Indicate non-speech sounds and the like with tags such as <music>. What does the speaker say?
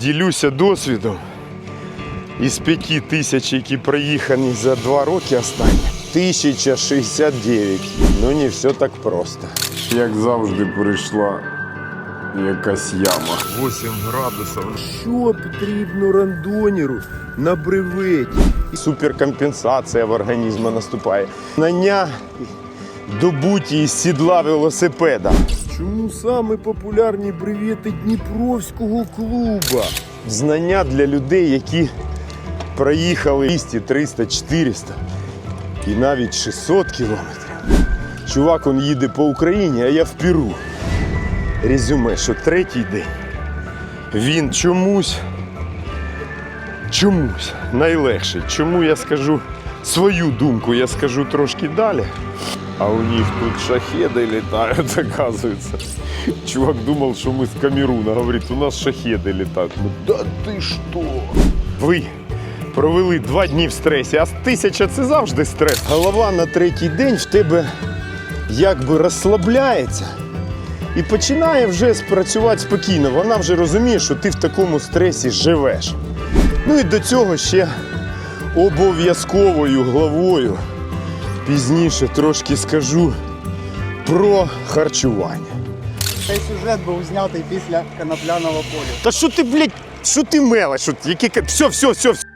Ділюся досвідом із п'яти тисяч, які проїхані за два роки останні. 1069. Ну не все так просто. Як завжди прийшла якась яма. 8 градусів. Що потрібно рандонеру на бреветі? Суперкомпенсація в організму наступає. Знання добуті із сідла велосипеда. Чому саме популярні бревети Дніпровського клуба? Знання для людей, які проїхали 200, 300, 400 і навіть 600 кілометрів. Чувак, он їде по Україні, а я в Перу. Резюме, що третій день він чомусь, чомусь найлегший. Чому я скажу свою думку, я скажу трошки далі. А у них тут шахеди літають, <laughs> оказується. Чувак думав, що ми з Камеруна. Говорить, у нас шахеди літають. Ну, да ти що? Ви провели два дні в стресі, а тисяча це завжди стрес. Голова на третій день в тебе якби розслабляється і починає вже спрацювати спокійно. Вона вже розуміє, що ти в такому стресі живеш. Ну і до цього ще обов'язковою главою пізніше трошки скажу про харчування. Цей сюжет був знятий після конопляного поля. Та що ти, блядь, що ти мелеш? Що, які... ка- Все, все, все, все.